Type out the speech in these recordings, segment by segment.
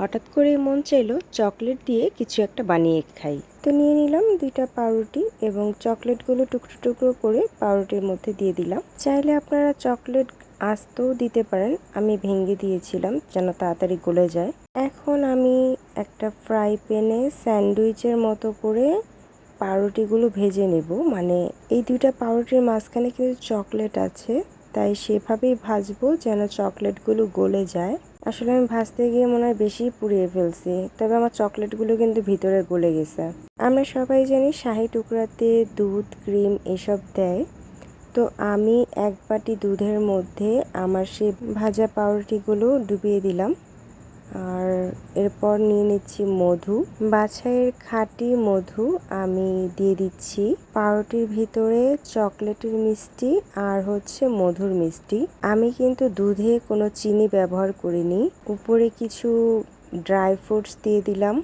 হঠাৎ করে মন চাইলো চকলেট দিয়ে কিছু একটা বানিয়ে খাই। তো নিয়ে নিলাম দুইটা পাউরুটি এবং চকলেটগুলো টুকরো টুকরো করে পাউরুটির মধ্যে দিয়ে দিলাম। চাইলে আপনারা চকলেট আস্তেও দিতে পারেন, আমি ভেঙে দিয়েছিলাম যেন তাড়াতাড়ি গলে যায়। এখন আমি একটা ফ্রাই প্যানে স্যান্ডউইচের মতো করে পাউরুটিগুলো ভেজে নেব। মানে এই দুইটা পাউরুটির মাঝখানে কিন্তু চকলেট আছে, তাই সেভাবেই ভাজবো যেন চকলেটগুলো গলে যায়। আসলে আমি ভাজতে গিয়ে মনে হয় বেশি পুড়িয়ে ফেলছি, তবে আমার চকলেটগুলো কিন্তু ভিতরে গলে গেছে। আমরা সবাই জানি শাহি টুকরাতে দুধ, ক্রিম এসব দেয়। তো আমি এক বাটি দুধের মধ্যে আমার সেই ভাজা পাউরুটিগুলো ডুবিয়ে দিলাম। আর এরপর নিয়ে নিচ্ছি মধু। বাছাইয়ের খাঁটি মধু আমি দিয়ে দিচ্ছি। পাউরুটির ভিতরে চকলেটের মিষ্টি আর হচ্ছে মধুর মিষ্টি। আমি কিন্তু দুধে কোনো চিনি ব্যবহার করিনি। উপরে কিছু ড্রাই ফ্রুটস দিয়ে দিলাম।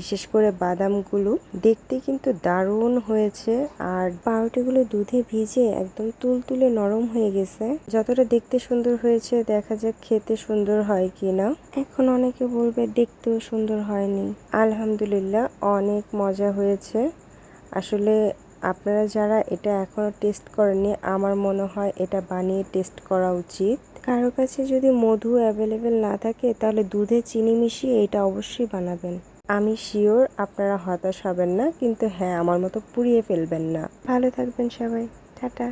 বিশেষ করে বাদামগুলো দেখতে কিন্তু দারুণ হয়েছে আর পাউরুটিগুলো দুধে ভিজে একদম তুলতুলে নরম হয়ে গেছে। যতটা দেখতে সুন্দর হয়েছে, দেখা যাক খেতে সুন্দর হয় কিনা। এখন অনেকে বলবে দেখতেও সুন্দর হয়নি। আলহামদুলিল্লাহ, অনেক মজা হয়েছে। আসলে আপনারা যারা এটা এখনও টেস্ট করেননি, আমার মনে হয় এটা বানিয়ে টেস্ট করা উচিত। কারও কাছে যদি মধু অ্যাভেলেবেল না থাকে, তাহলে দুধে চিনি মিশিয়ে এটা অবশ্যই বানাবেন। আমি শিওর আপনারা হতাশ হবেন না, কিন্তু হ্যাঁ আমার মতো পুড়িয়ে ফেলবেন না। ভালো থাকবেন সবাই। টাটা।